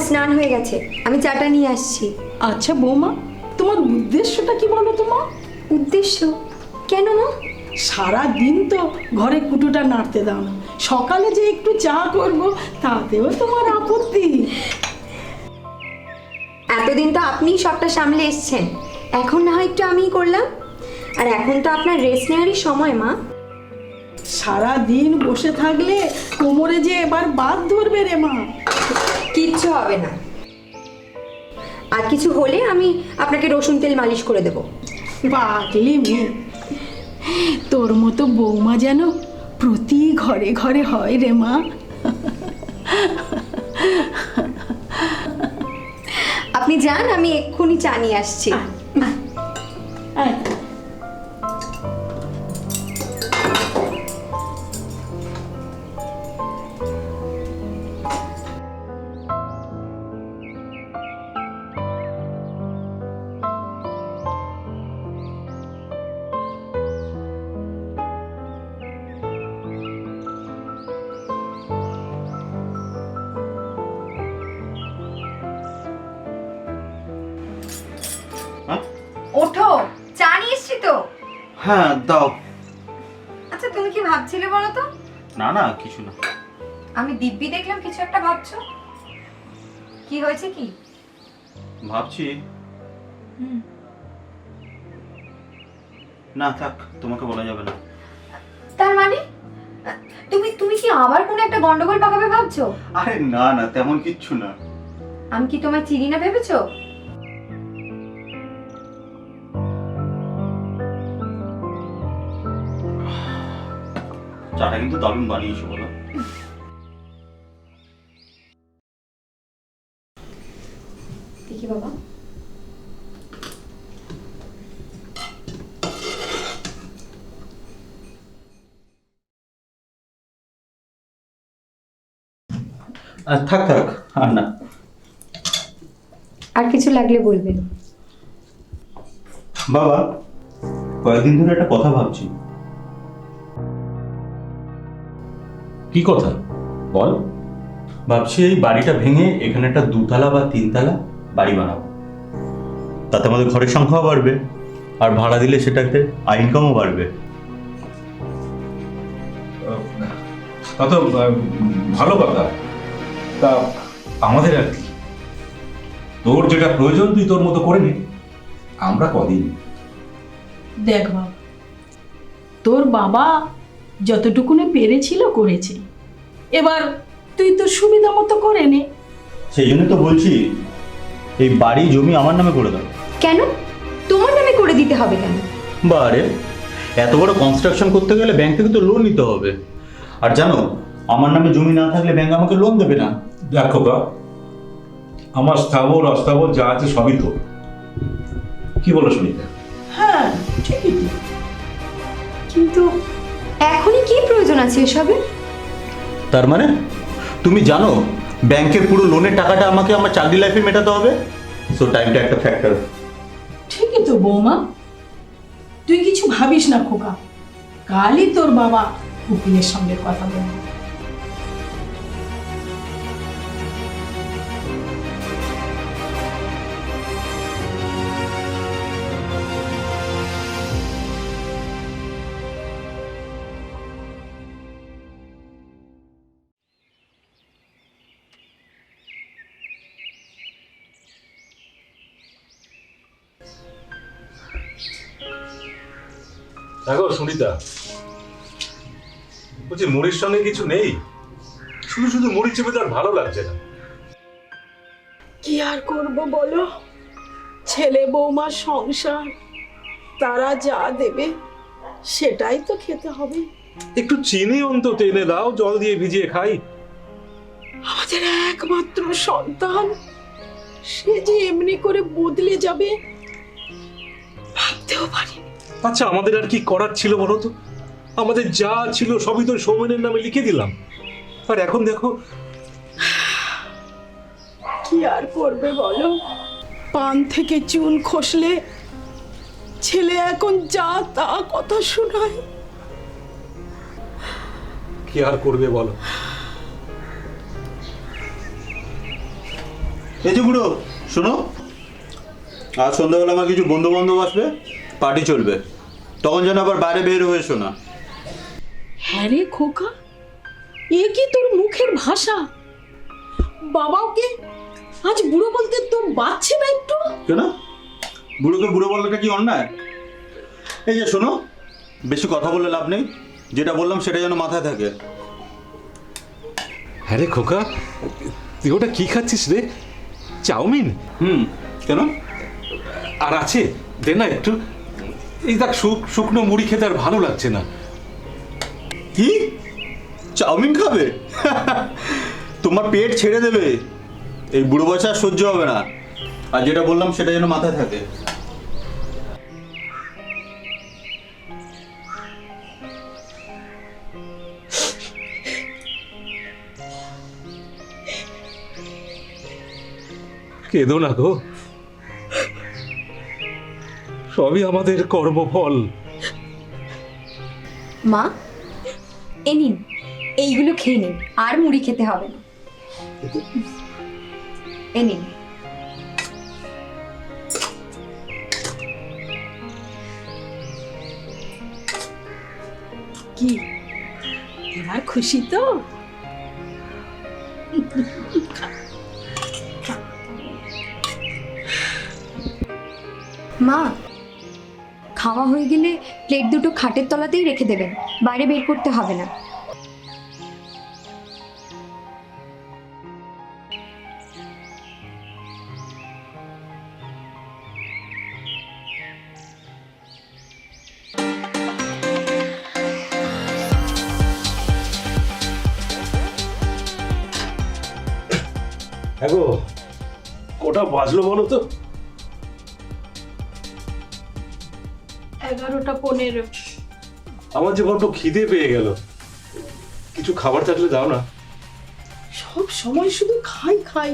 স্নান হয়ে গেছে। আমি চাটা নিয়ে আসছি। আচ্ছা বৌমা তোমার উদ্দেশ্যটা কি বলো তোমার উদ্দেশ্য? কেন মা? সারা দিন তো ঘরে কুটোটা নাড়তে দাও না। সকালে যে একটু চা করব তাতেও তোমার আপত্তি। এতদিন তো আপনিই সবটা সামলে এসছেন। এখন না হয় একটু আমিই করলাম। আর এখন তো আপনার রেস্ট নেওয়ারই সময় মা। সারা দিন বসে থাকলে কোমরে যে এবার বাদ ধরবে রে মা। কিচ্ছু হবে না। আর কিছু হলে আমি আপনাকে রসুন তেল মালিশ করে দেবো। পাগলি মেয়ে তোর মতো বৌমা যেন প্রতি ঘরে ঘরে হয় রে মা। আপনি যান আমি এক্ষুনি চা নিয়ে আসছি। না না কিছু না। আমি দিব্যি দেখলাম কিছু একটা ভাবছ? কি হয়েছে কি? ভাবছি। হুম। না থাক তোমাকে বলা যাবে না। তার মানে? তুমি তুমি কি আবার কোনো একটা গন্ডগোল পাকাবে ভাবছ? আরে না না তেমন কিচ্ছু না। আমি কি তোমায় চিনি না ভেবেছো? চাটা কিন্তু দারুণ বানিয়েছো বলো। দেখি বাবা। আর থাক থাক আর না। আর কিছু লাগলে বলবেন বাবা কয়েকদিন ধরে একটা কথা ভাবছি। কি কথা? বল। ভাবছি এই বাড়িটা ভেঙে এখানে একটা দুতলা বা তিনতলা বাড়ি বানাবো। তাতে আমাদের ঘরের সংখ্যাও বাড়বে আর ভাড়া দিলে সেটাতে ইনকামও বাড়বে। তা তো ভালো কথা। তা আমাদের আর কি? তোর যেটা প্রয়োজন তুই তোর মতো করে নে। আমরা কদিন? দেখ বাবা তোর বাবা যতটুকুনে পেরেছিল করেছে। এবার তুই তো সুবিধা মতো করে নে। সেই জন্য তো বলছি এই বাড়ি জমি আমার নামে করে দাও। কেন? তোমার নামে করে দিতে হবে কেন? বারে এত বড় কনস্ট্রাকশন করতে গেলে ব্যাংক থেকে তো লোন নিতে হবে। আর জানো আমার নামে জমি না থাকলে ব্যাংক আমাকে লোন দেবে না। দেখো কা আমার স্থাবর অস্থাবর যা আছে সবই তো। কি বলো সুনিতা হ্যাঁ ঠিকই কিন্তু এখনই কি প্রয়োজন আছে এসবে? তার মানে? তুমি জানো ব্যাংকের পুরো লোনের টাকাটা আমাকে আমার চাকরি লাইফে মেটাতে হবে? সো টাইমটা একটা ফ্যাক্টর ঠিকই তো বৌমা। তুই কিছু ভাবিস না খোকা। কালই তোর বাবা উকিলের সঙ্গে কথা বলবে। দেখো সুনিতা বলছি মুড়ির সঙ্গে কিছু নেই? শুধু শুধু মুড়ি চেপে তো আর ভালো লাগছে না। কি আর করব বলো? ছেলে বৌমার সংসার তারা যা দেবে সেটাই তো খেতে হবে। একটু চিনি অন্তত এনে দাও জল দিয়ে ভিজিয়ে খাই। আমাদের একমাত্র সন্তান সে যে এমনি করে বদলে যাবে ভাবতেও পারিনি। আচ্ছা আমাদের আর কি করার ছিল বলো তো? আমাদের যা ছিল সবই তো সৌমেনের নামে লিখে দিলাম। আর এখন দেখো কি আর করবে বলো? পান থেকে চুন খসলে ছেলে এখন যা তা কথা শোনায়। কি আর করবে বলো? এই যে বুড়ো শোনো। আজ সন্ধ্যাবেলা আমার কিছু বন্ধু বান্ধব আসবে। পার্টি চলবে। তখন যেন আবার বাইরে বের হয়ে শোনা। হ্যাঁ রে খোকা এ কি তোর মুখের ভাষা? বাবাকে আজ বুড়ো বলতে তোর বাচ্চে না একটু? কেন বুড়োকে বুড়ো বলাটা কি অন্যায়? এই যে শোনো বেশি কথা বলে লাভ নেই। যেটা বললাম সেটা যেন মাথায় থাকে। হ্যাঁ রে খোকা তুই ওটা কি খাচ্ছিস রে? চাউমিন? হুম কেন? আর আছে দে না একটু। এই দেখ শুক শুকনো মুড়ি খেতে আর ভালো লাগছে না। কি? চাউমিন খাবে? তোমার পেট ছেড়ে দেবে। এই বুড়ো বয়সে সহ্য হবে না। আর যেটা বললাম সেটা যেন মাথায় থাকে। কেঁদো না গো। সবই আমাদের কর্মফল। মা এ নিন এইগুলো খেয়ে নিন আর মুড়ি খেতে হবে না। এ নিন। কি এবার খুশি তো? মা খাওয়া হয়ে গেলে প্লেট দুটো খাটের তলাতেই রেখে দেবেন, বাইরে বের করতে হবে না। হ্যাঁ গো, কটা বাজলো বলো তো? এগারোটা পনেরো। আমার যে বড্ড খিদে পেয়ে গেল। কিছু খাবার থাকলে দাও না। সব সময় শুধু খাই খাই।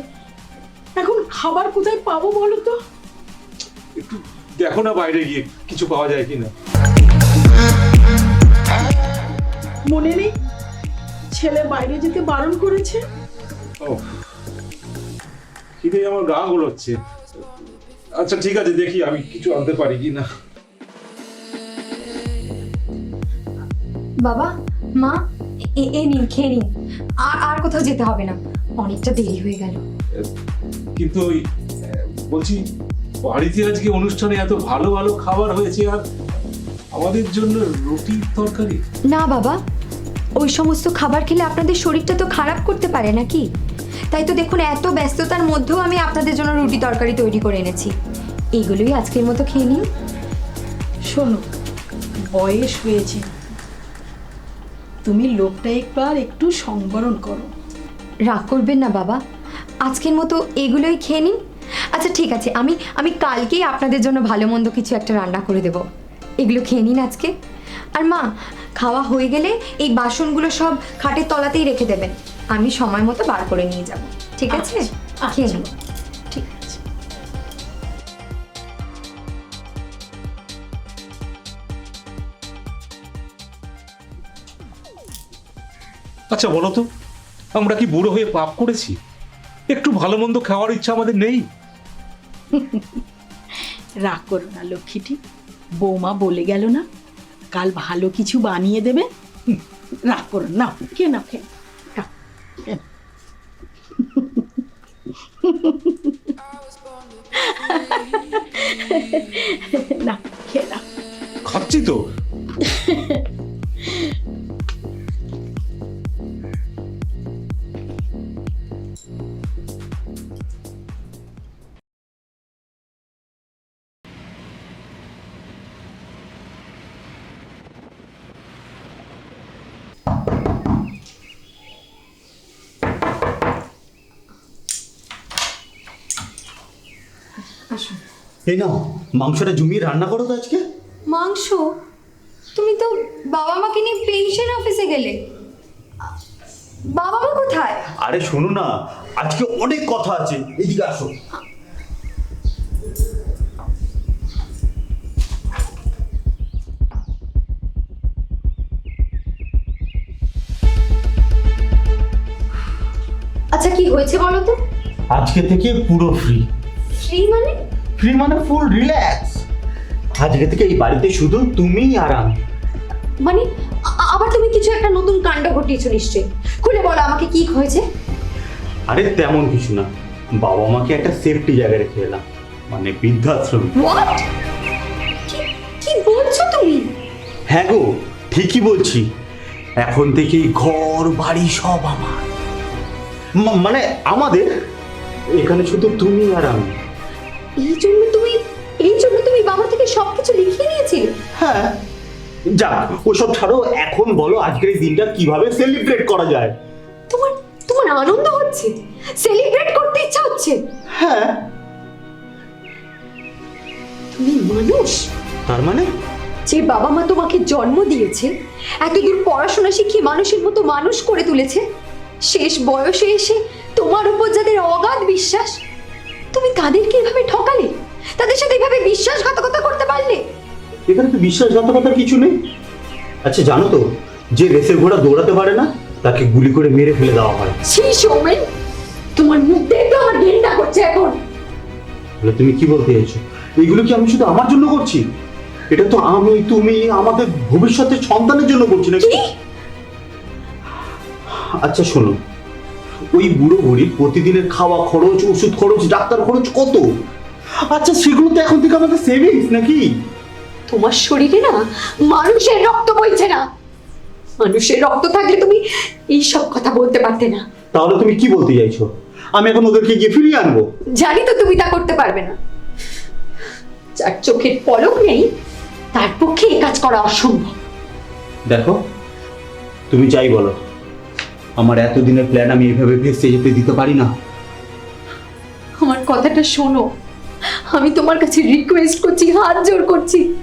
এখন খাবার কোথায় পাবো বলো তো? একটু দেখো না বাইরে গিয়ে কিছু পাওয়া যায় কিনা। মনে নেই? ছেলে বাইরে যেতে বারণ করেছে? ও খিদে আমার গা গোলাচ্ছে। আচ্ছা ঠিক আছে দেখি আমি কিছু আনতে পারি কি না বাবা মা এ- এ নিন খেয়ে নিন। আর আর কোথাও যেতে হবে না। অনেকটা দেরি হয়ে গেল। কিন্তু ওই বলছি বাড়িতে আজকে অনুষ্ঠানে এত ভালো ভালো খাবার হয়েছে আর আমাদের জন্য রুটি তরকারি? না বাবা ওই সমস্ত খাবার খেলে আপনাদের শরীরটা তো খারাপ করতে পারে নাকি? তাই তো দেখুন এত ব্যস্ততার মধ্যেও আমি আপনাদের জন্য রুটি তরকারি তৈরি করে এনেছি। এইগুলোই আজকের মতো খেয়ে নিন। শোনো বয়স হয়েছে। তুমি লোকটা একবার একটু সংবরণ করো। রাগ করবেন না বাবা। আজকের মতো এগুলোই খেয়ে নিন। আচ্ছা ঠিক আছে আমি আমি কালকেই আপনাদের জন্য ভালো মন্দ কিছু একটা রান্না করে দেব। এগুলো খেয়ে নিন আজকে। আর মা খাওয়া হয়ে গেলে এই বাসনগুলো সব খাটের তলাতেই রেখে দেবেন। আমি সময় মতো বার করে নিয়ে যাব। ঠিক আছে? আচ্ছা, খেয়ে আচ্ছা। আচ্ছা বলো তো আমরা কি বুড়ো হয়ে পাপ করেছি? একটু ভালো মন্দ খাওয়ার ইচ্ছা আমাদের নেই? রাগ করো না লক্ষ্মীটি। বৌমা বলে গেল না কাল ভালো কিছু বানিয়ে দেবে। রাগ করো না কে না কে নাও, খেয়ে নাও। না খাচ্ছি তো। এই নাও মাংসটা জমিয়ে রান্না করো তো আজকে। মাংস? তুমি তো বাবা মাকে নিয়ে পেনশন অফিসে গেলে। বাবা মা কোথায়? আরে শোনো না আজকে অনেক কথা আছে এদিকে আসো। আচ্ছা কি হয়েছে বলো তো? আজকে থেকে পুরো ফ্রি ফ্রি মানে? ফ্রি মানে ফুল রিল্যাক্স আজকে থেকে এই বাড়িতে শুধু তুমি আর আমি। মানে আবার তুমি কিছু একটা নতুন কাণ্ড ঘটিয়েছো নিশ্চয়ই। খুলে বলো আমাকে কি হয়েছে? আরে তেমন কিছু না। বাবা মাকে একটা সেফটি জায়গায় রেখে এলাম। মানে বৃদ্ধাশ্রমে। হোয়াট কি বলছো তুমি? হ্যাঁ গো ঠিকই বলছি। এখন থেকেই ঘর বাড়ি সব আমার। মানে আমাদের? এখানে শুধু তুমি আর আমি। এই জন্য তুমি এই জন্য তুমি বাবা থেকে সবকিছু লিখিয়ে নিয়েছিলে? হ্যাঁ। যাক ওসব ছাড়ো এখন বলো আজকের এই দিনটা কীভাবে সেলিব্রেট করা যায়? তোমার তোমার আনন্দ হচ্ছে? সেলিব্রেট করতে ইচ্ছা হচ্ছে? হ্যাঁ। তুমি মানুষ? তার মানে? যে বাবা মা তোমাকে জন্ম দিয়েছে এতদূর পড়াশোনা শিখিয়ে মানুষের মতো মানুষ করে তুলেছে শেষ বয়সে এসে তোমার উপর যাদের অগাধ বিশ্বাস তুমি তাদেরকে এভাবে ঠকালে? তাদের সাথে এভাবে বিশ্বাসঘাতকতা করতে পারলে? এখানে তো বিশ্বাসঘাতকতার কিছু নেই। আচ্ছা জানো তো যে রেসের ঘোড়া দৌড়াতে পারে না তাকে গুলি করে মেরে ফেলে দেওয়া হয়। ছি সৌমেন! তোমার মুখ দেখতে আমার ঘেন্না করছে এখন। তাহলে তুমি কি বলতে চাইছো? এইগুলো কি আমি শুধু আমার জন্য করছি? এটা তো আমি তুমি আমাদের ভবিষ্যতের সন্তানের জন্য করছি না কি? আচ্ছা শোনো ওই বুড়ো বুড়ির প্রতিদিনের খাওয়া খরচ ওষুধ খরচ ডাক্তার খরচ কত? আচ্ছা সেগুলো তো এখন থেকে আমাদের সেভিংস নাকি? তোমার শরীরে না মানুষের রক্ত বইছে না। মানুষের রক্ত থাকলে তুমি এই সব কথা বলতে পারতে না। তাহলে তুমি কি বলতে চাইছো? আমি এখন ওদেরকে গিয়ে ফিরিয়ে আনব। জানি তো তুমি তা করতে পারবে না। যার চোখের পলক নেই তার পক্ষে এ কাজ করা অসম্ভব। দেখো তুমি যাই বলো। আমার এতদিনের প্ল্যান আমি এভাবে ভেসে যেতে দিতে পারি না। আমার কথাটা শোনো। আমি তোমার কাছে রিকোয়েস্ট করছি হাত জোর করছি।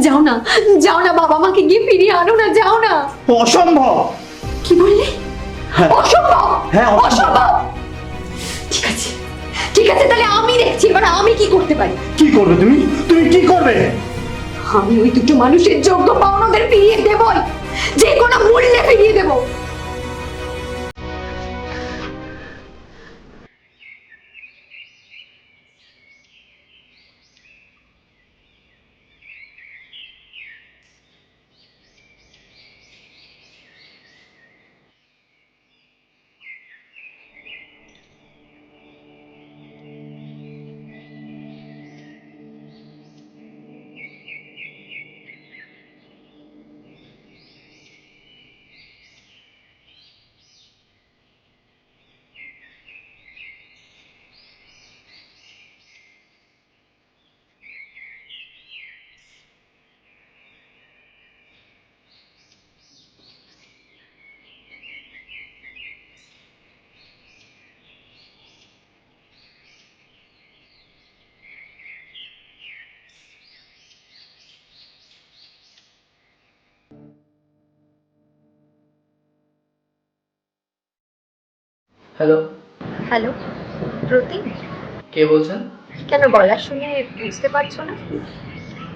যাও না যাও না বাবা মাকে গিয়ে ফিরিয়ে আনো না যাও না। অসম্ভব! কি বললে? হ্যাঁ। অসম্ভব! হ্যাঁ, অসম্ভব। অসম্ভব! ঠিক আছে ঠিক আছে তাহলে আমি দেখছি এবার আমি কি করতে পারি? কি করবে তুমি? তুমি কি করবে? আমি ওই দুটো মানুষের যোগ্য পাওনাদের ফিরিয়ে দেবই। যে কোনো মূল্যে ফিরিয়ে দেব। হ্যালো। হ্যালো প্রতীক কে বলছেন? কেন গলা শুনে বুঝতে পারছ না?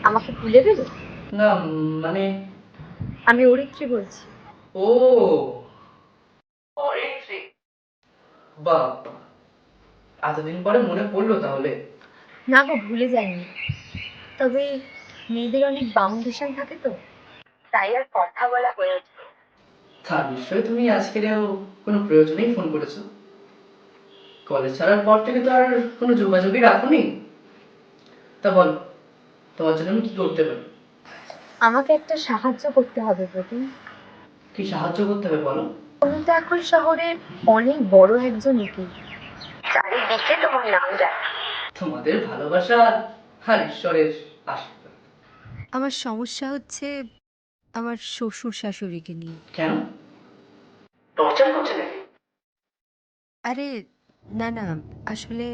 আমাকে ভুলে গেলে? না মানে? আমি অরিত্রী বলছি। ও। বাহ এতদিন পরে মনে পড়ল তাহলে। না গো ভুলে যাইনি। তবে মেয়েদের অনেক বাউন্ডেশন থাকে তো তাই আর কথা বলা হয়ে ওঠে। তার নিশ্চয়ই তুমি আজকের কোনো প্রয়োজনেই ফোন করেছ। কলেজ ছাড়ার পর থেকে তো আর কোনো যোগাযোগই রাখোনি। তা বল তোমার জন্য আমি কি করতে পারি? আমাকে একটা সাহায্য করতে হবে প্রতিম। কি সাহায্য করতে হবে বলো? তুমি তো এখন শহরে অনেক বড় একজন উকিল চারিদিকে তোমার নাম যায় তোমাদের ভালোবাসা আর ঈশ্বরের আশীর্বাদ। আমার সমস্যা হচ্ছে আমার শ্বশুর শাশুড়িকে নিয়ে। কেন? টর্চার করছে নাকি আরে না না আসলে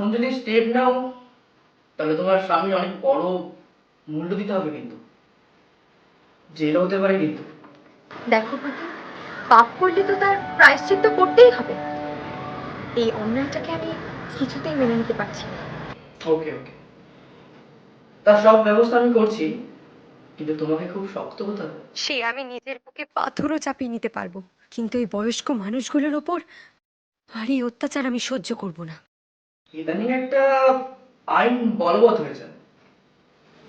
এখন যদি স্টেপ নাও তাহলে তোমার স্বামী অনেক বড় মূল্য দিতে হবে কিন্তু। জেল হতে পারে কিন্তু। দেখো পাখি পাপ করলে তো তার প্রায়শ্চিত্ত করতেই হবে। এই অন্যায়টাকে আমি কিছুতেই মেনে নিতে পারছি না। ওকে ওকে তার সব ব্যবস্থা আমি করছি কিন্তু তোমাকে খুব শক্ত হতে হবে। সে আমি নিজের বুকে পাথরও চাপিয়ে নিতে পারব কিন্তু এই বয়স্ক মানুষগুলোর ওপর আর এই অত্যাচার আমি সহ্য করব না। ইদানিং একটা আইন বলবৎ হয়েছে।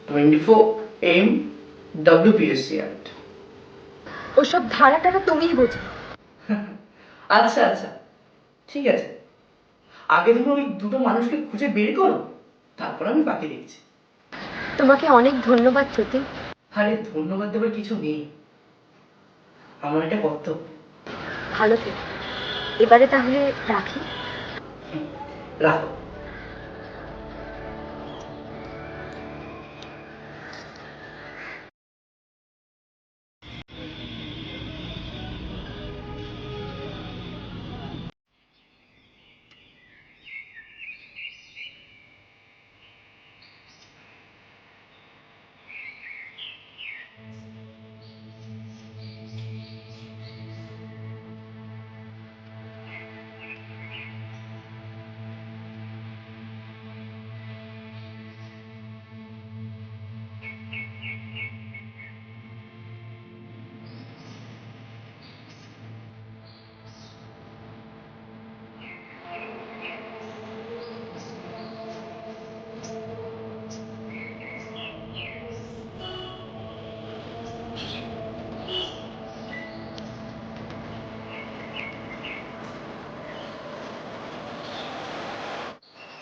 Twenty four M WPSC act. ওসব ধারাটারা তুমিই বোঝো। আচ্ছা আচ্ছা। ঠিক আছে। আগে তুমি ওই দুটো মানুষকে খুঁজে বের করো তারপর আমি বাকি দেখছি। তোমাকে অনেক ধন্যবাদ প্রতি। আরে ধন্যবাদ দেবার কিছু নেই। আমার এটা কর্তব্য। ভালো থেকো। এবারে তাহলে রাখি। রাখো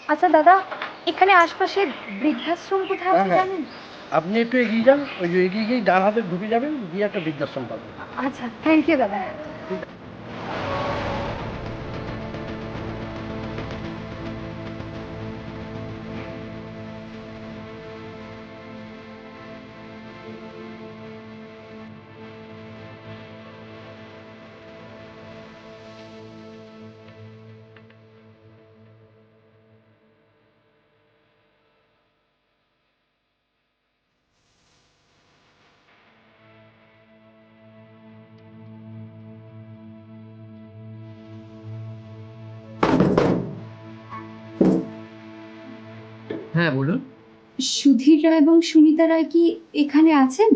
আচ্ছা দাদা এখানে আশপাশে বৃদ্ধাশ্রম কোথায় আছে হ্যাঁ, হ্যাঁ। জানেন? আপনি একটু এগিয়ে যান ওই যে এগিয়ে গিয়ে ডান হাতে ঢুকে যাবেন গিয়ে একটা বৃদ্ধাশ্রম পাবেন। আচ্ছা থ্যাংক ইউ দাদা। হ্যাঁ বলুন। সুধীর রায় এবং সুনিতা রায় কি এখানে আছেন?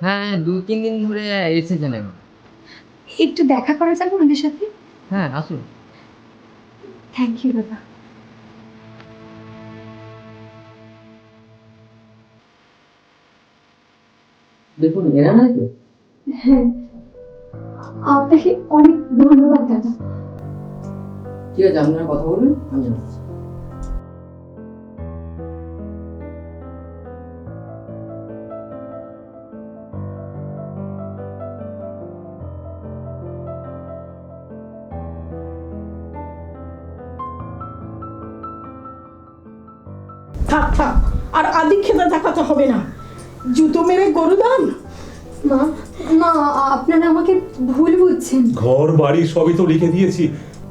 হ্যাঁ দু তিন দিন ধরে এসেছেন এখন। একটু দেখা করা যাবে ওনাদের সাথে? হ্যাঁ আসুন। থ্যাংক ইউ দাদা দেখুন এরা নয় তো? হ্যাঁ। আপনাকে অনেক ধন্যবাদ দাদা। ঠিক আছে আপনারা কথা বলুন আমি আসছি হবে না। জুতো মেরে গরু দান। মা মা আপনারা আমাকে ভুল বুঝছেন। ঘর বাড়ি সবই তো লিখে দিয়েছি।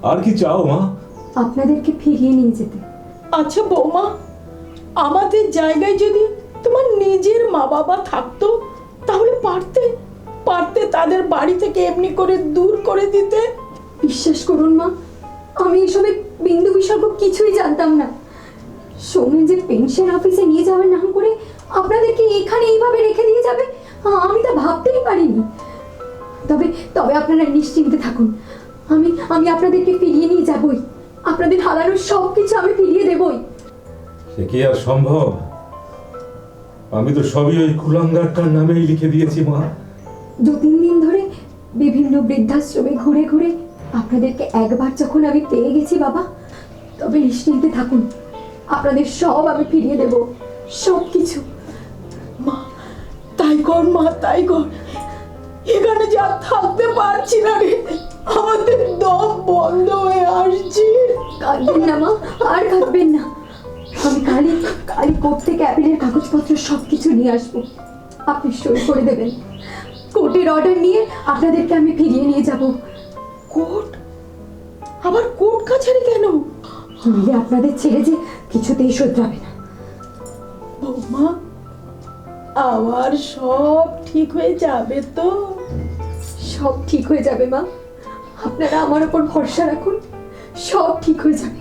আর কি চাও মা? আপনাদেরকে ফিরিয়ে নিয়ে যেতে। আচ্ছা বৌমা আমাদের জায়গায় যদি তোমার নিজের মা বাবা থাকতো তাহলে পারতে পারতে তাদের বাড়ি থেকে এমনি করে দূর করে দিতে। বিশ্বাস করুন মা আমি এসবের বিন্দু বিসর্গ কিছুই জানতাম না। সৌমেন যে পেনশন অফিসে নিয়ে যাওয়ার নাম করে আপনাদেরকে এখানে এইভাবে রেখে দিয়ে যাবে? আমি তা ভাবতেই পারিনি। তবে তবে আপনারা নিশ্চিন্তে থাকুন। আমি আমি আপনাদেরকে ফিরিয়ে নিয়ে যাবই। আপনাদের হারানোর সব কিছু আমি ফিরিয়ে দেবই। সে কি আর সম্ভব? আমি তো সবই ওই কুলাঙ্গারটার নামেই লিখে দিয়েছি মা। দু তিন দিন ধরে বিভিন্ন বৃদ্ধাশ্রমে ঘুরে ঘুরে আপনাদেরকে একবার যখন আমি পেয়ে গেছি বাবা তবে নিশ্চিন্তে থাকুন। আপনাদের সব আমি ফিরিয়ে দেব। সব কিছু মা তাই কর মা তাই কর। এখানে যা থাকতে পারছি না রে আমাদের দম বন্ধ হয়ে আসছে। কাঁদবেন না মা আর কাঁদবেন না। আমি কালই কালই কোর্ট থেকে অ্যাপিলের কাগজপত্র সব কিছু নিয়ে আসব। আপনি সই করে দেবেন। কোর্টের অর্ডার নিয়ে আপনাদেরকে আমি ফিরিয়ে নিয়ে যাব। কোর্ট? আবার কোর্ট কাছারি কেন? নইলে আপনাদের ছেড়ে যে কিছুতেই শোধরাবে না। বৌমা আবার সব ঠিক হয়ে যাবে তো? সব ঠিক হয়ে যাবে, মা। আপনারা আমার উপর ভরসা রাখুন, সব ঠিক হয়ে যাবে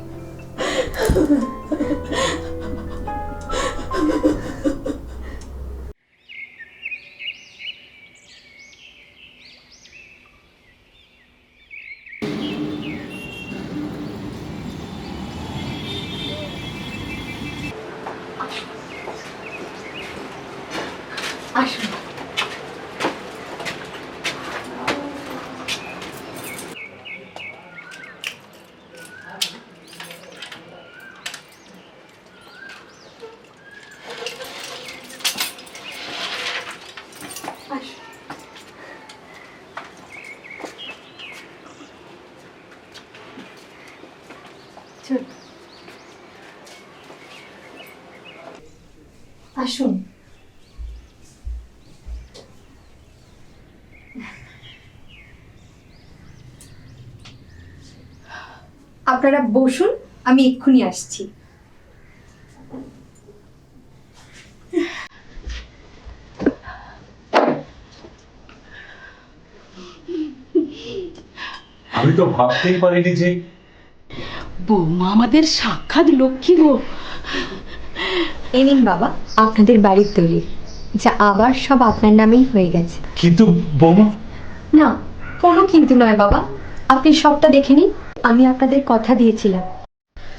আসুন আসুন চলুন আসুন। আপনারা বসুন আমি এক্ষুনি আসছি। আমি তো ভাবতেই পারিনি যে বৌমা আমাদের সাক্ষাৎ লক্ষ্মী গো। এ নিন বাবা আপনাদের বাড়ির তৈরি যা আবার সব আপনার নামেই হয়ে গেছে। কিন্তু বৌমা? না কোনো কিন্তু নয় বাবা। আপনি সবটা দেখে নিন আমি আপনাদের কথা দিয়েছিলাম।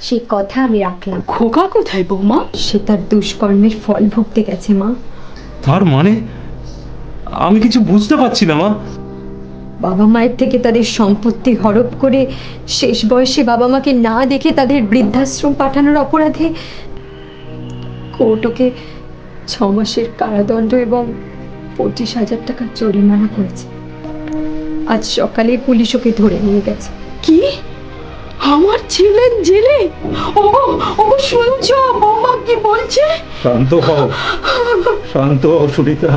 সেই কথা আমি রাখলাম। খোকা কোথায় বৌমা? সে তার দুষ্কর্মের ফল ভুগতে গেছে মা। তার মানে? আমি কিছু বুঝতে পারছি না মা। বাবা মায়ের থেকে তাদের সম্পত্তি হরপ করে শেষ বয়সে বাবা মাকে না দেখে তাদের বৃদ্ধাশ্রম পাঠানোর অপরাধে কোর্ট ওকে ছ মাসের কারাদণ্ড এবং পঁচিশ হাজার টাকা জরিমানা করেছে। আজ সকালে পুলিশ ওকে ধরে নিয়ে গেছে। কি? আমার ছেলের জেলে? ও ও শুনছ? বৌমা কি বলছে? শান্ত হও। শান্ত হও সুনিতা।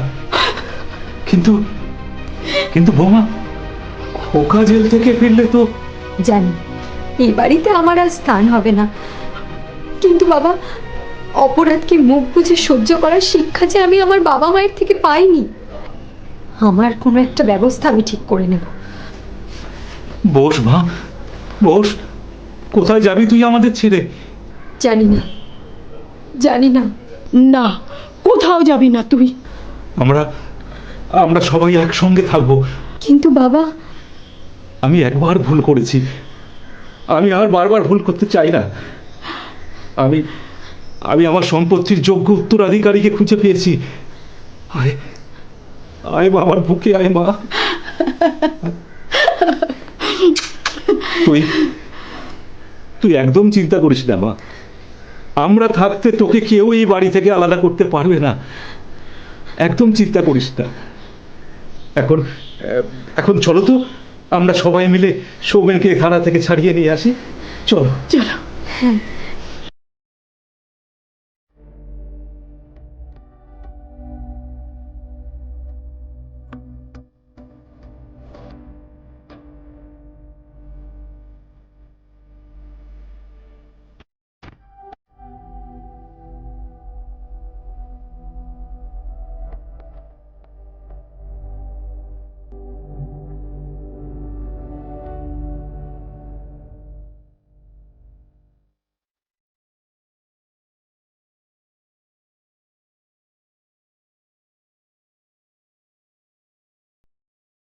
কিন্তু কিন্তু বৌমা খোকা জেল থেকে ফিরলে তো জানি এই বাড়িতে আমার আর স্থান হবে না। কিন্তু বাবা অপরাধকে মুখ বুঝে সহ্য করার শিক্ষা যে আমি আমার বাবা মায়ের থেকে পাইনি আমার কোনো একটা ব্যবস্থা আমি ঠিক করে নেব। বস মা বস কোথায় যাবি তুই আমাদের ছেড়ে? জানি না জানি না। না কোথাও যাবি না তুই। আমরা আমরা সবাই একসঙ্গে থাকব। কিন্তু বাবা আমি একবার ভুল করেছি। আমি আর বারবার ভুল করতে চাই না। আমি আমি আমার সম্পত্তির যোগ্য উত্তরাধিকারীকে খুঁজে পেয়েছি। আয় আয় মা, আমার বুকে আয় মা। তুই তুই একদম চিন্তা করিস না মা। আমরা থাকতে তোকে কেউ এই বাড়ি থেকে আলাদা করতে পারবে না। একদম চিন্তা করিস না। এখন এখন চলো তো, আমরা সবাই মিলে সৌমেনকে থানা থেকে ছাড়িয়ে নিয়ে আসি। চলো। চলো। হ্যাঁ।